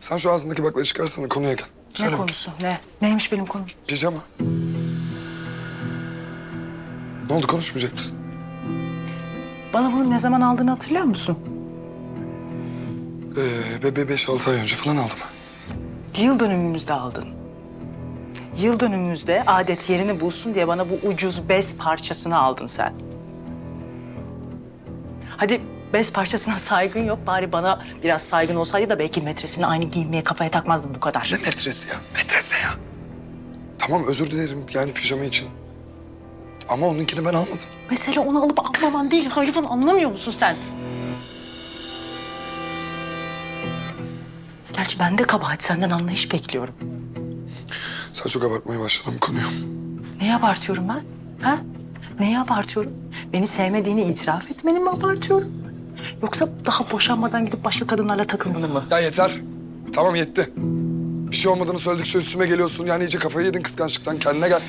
Sen şu ağzındaki baklayı çıkarsana konuya gel. Ne Söyle bakayım. konusu? Ne? Neymiş benim konum? Pijama. Ne oldu konuşmayacak mısın? Bana bunu ne zaman aldığını hatırlıyor musun? Ee, beş altı ay önce falan aldım. Yıl dönümümüzde aldın. Yıl dönümümüzde adet yerini bulsun diye bana bu ucuz bez parçasını aldın sen. Hadi bez parçasına saygın yok. Bari bana biraz saygın olsaydı da belki metresini aynı giyinmeye kafaya takmazdım bu kadar. Ne metresi ya? Metres ne ya? Tamam özür dilerim yani pijama için. Ama onunkini ben almadım. Mesele onu alıp almaman değil hayvan anlamıyor musun sen? Gerçi ben de kabahat senden anlayış bekliyorum. Sen çok abartmaya başladın bu konuyu. Neyi abartıyorum ben? Ha? Neyi abartıyorum? Beni sevmediğini itiraf etmeni mi abartıyorum? Yoksa daha boşanmadan gidip başka kadınlarla takılmanı mı? Ya yeter. Tamam yetti. Bir şey olmadığını söyledikçe üstüme geliyorsun. Yani iyice kafayı yedin kıskançlıktan. Kendine gel.